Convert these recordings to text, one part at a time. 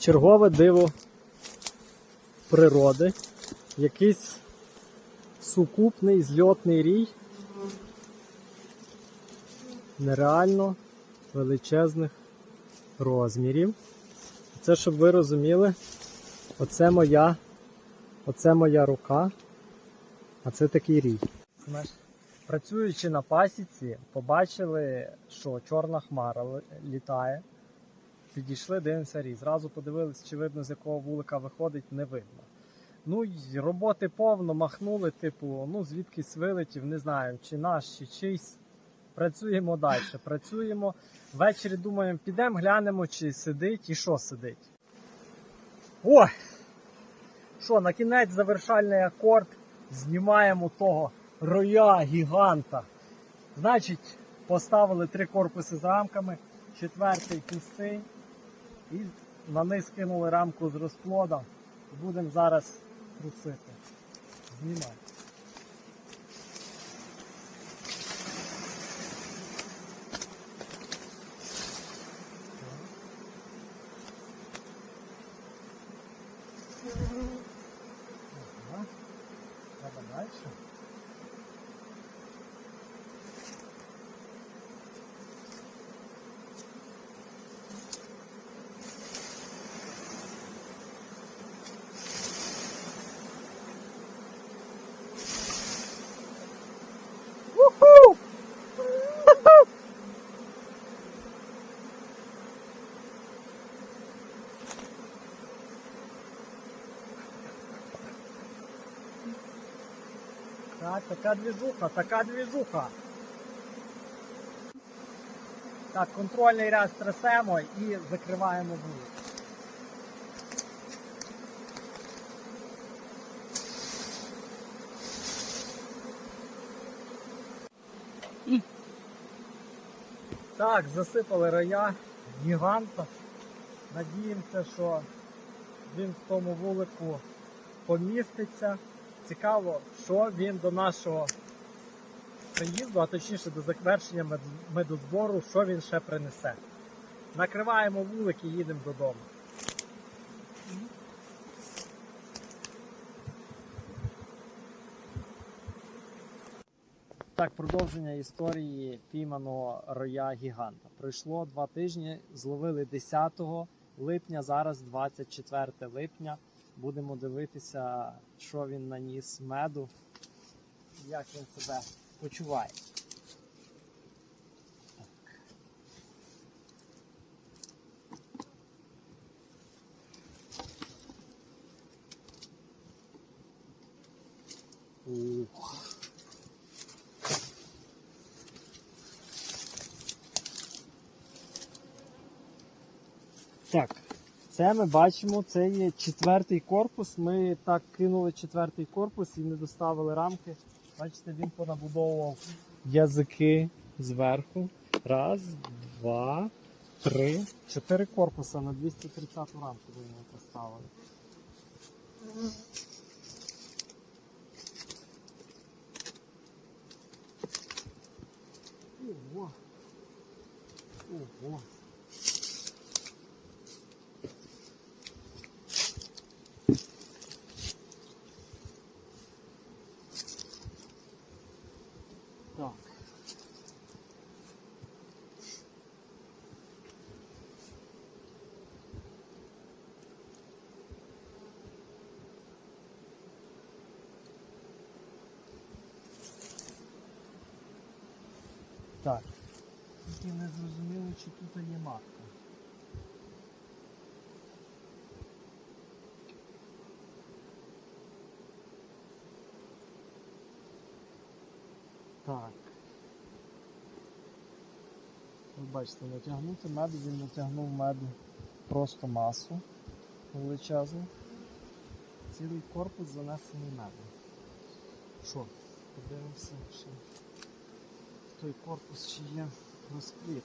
чергове диво природи. Якийсь сукупний зльотний рій. Нереально величезних розмірів. Це, щоб ви розуміли, оце моя, оце моя рука, а це такий рій. Працюючи на пасіці, побачили, що чорна хмара літає. Підійшли, дивимося рій. Зразу подивились, чи видно, з якого вулика виходить, не видно. Ну й роботи повно, махнули, типу, ну звідкись вилетів, не знаю, чи наш, чи чийсь. Працюємо далі. Працюємо. Ввечері думаємо, підемо, глянемо, чи сидить і що сидить. Ой! Що, на кінець завершальний акорд. Знімаємо того роя гіганта. Значить, поставили три корпуси з рамками, четвертий пустий. І на низ кинули рамку з розплода. Будемо зараз трусити. Знімай. Ага. Треба дальше. Так, така движуха, така движуха. Так, контрольний ряд стресемо і закриваємо вулицю. Так, засипали роя гіганта. Надіємося, що він в тому вулику поміститься. Цікаво, що він до нашого приїзду, а точніше до завершення мед- медозбору, що він ще принесе. Накриваємо вулик і їдемо додому. Так, продовження історії пійманого роя гіганта. Пройшло два тижні, зловили 10 липня, зараз 24 липня. Будемо дивитися, що він наніс меду, як він себе почуває. Так, це ми бачимо, це є четвертий корпус. Ми так кинули четвертий корпус і не доставили рамки. Бачите, він понабудовував язики зверху. Раз, два, три, чотири корпуса на 230 рамку ми поставили. Так. Тільки не зрозуміло, чи тут є матка. Так. Ви бачите, натягнути меду, він натягнув меду просто масу величезну. Цілий корпус занесений медом. Що? Подивимося ще той корпус ще є розпліт.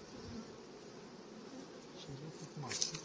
Ще є тут маска?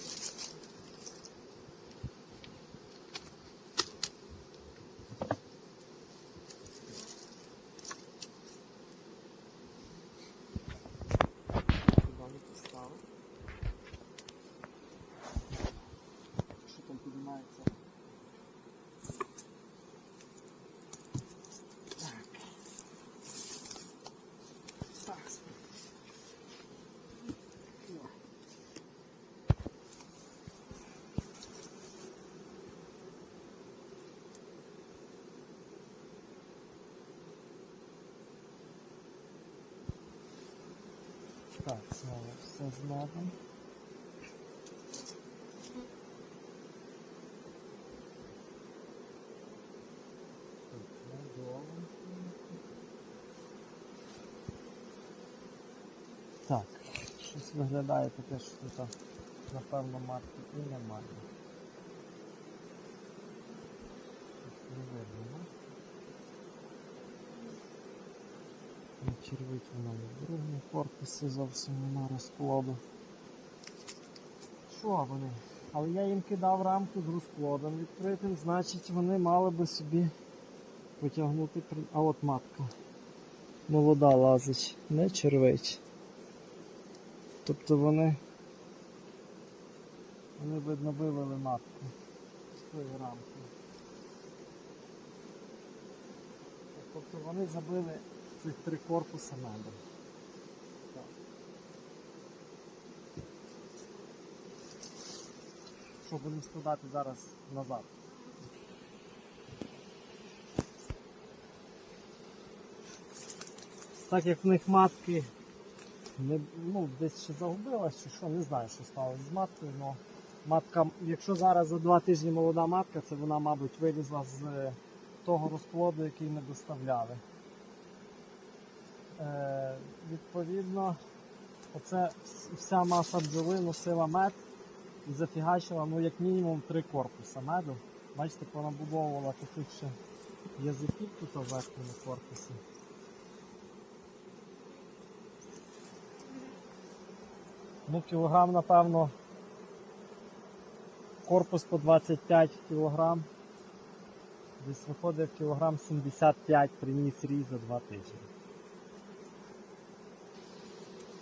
Так, знову все з. Так, щось виглядає таке, що тут, напевно, матки і немає. Тут не видно, ну. Не червить вона в другому корпусі зовсім нема розкладу. Що вони? Але я їм кидав рамку з розкладом відкритим, значить вони мали би собі потягнути. при- А от матка. Молода лазить, не червить. Тобто вони, вони видно вивели матку з тої рамки. Тобто вони забили цих три корпуси. Так. Що будемо складати зараз назад. Так як в них матки не, ну, десь ще загубилась чи що, не знаю, що сталося з маткою, але матка, якщо зараз за два тижні молода матка, це вона, мабуть, вилізла з того розплоду, який ми доставляли. Е, відповідно, оце вся маса бджоли носила мед і зафігачила ну, як мінімум три корпуси меду. Бачите, понабудовувала таких ще язиків тут у верхньому корпусі. Ну, кілограм, напевно, корпус по 25 кілограм. Десь виходить кілограм 75 приніс різ за два тижні.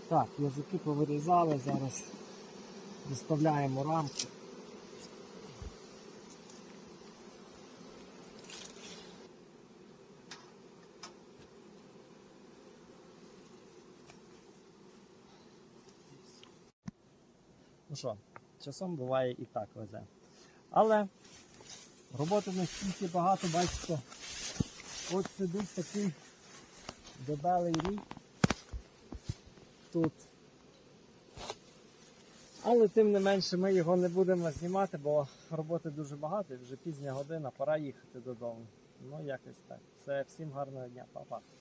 Так, язики повирізали, зараз доставляємо рамки. Ну що, часом буває і так везе. Але роботи настільки багато, бачите, от сидить такий дебелий рій тут. Але тим не менше ми його не будемо знімати, бо роботи дуже багато, вже пізня година, пора їхати додому. Ну якось так. Все, всім гарного дня, па-па.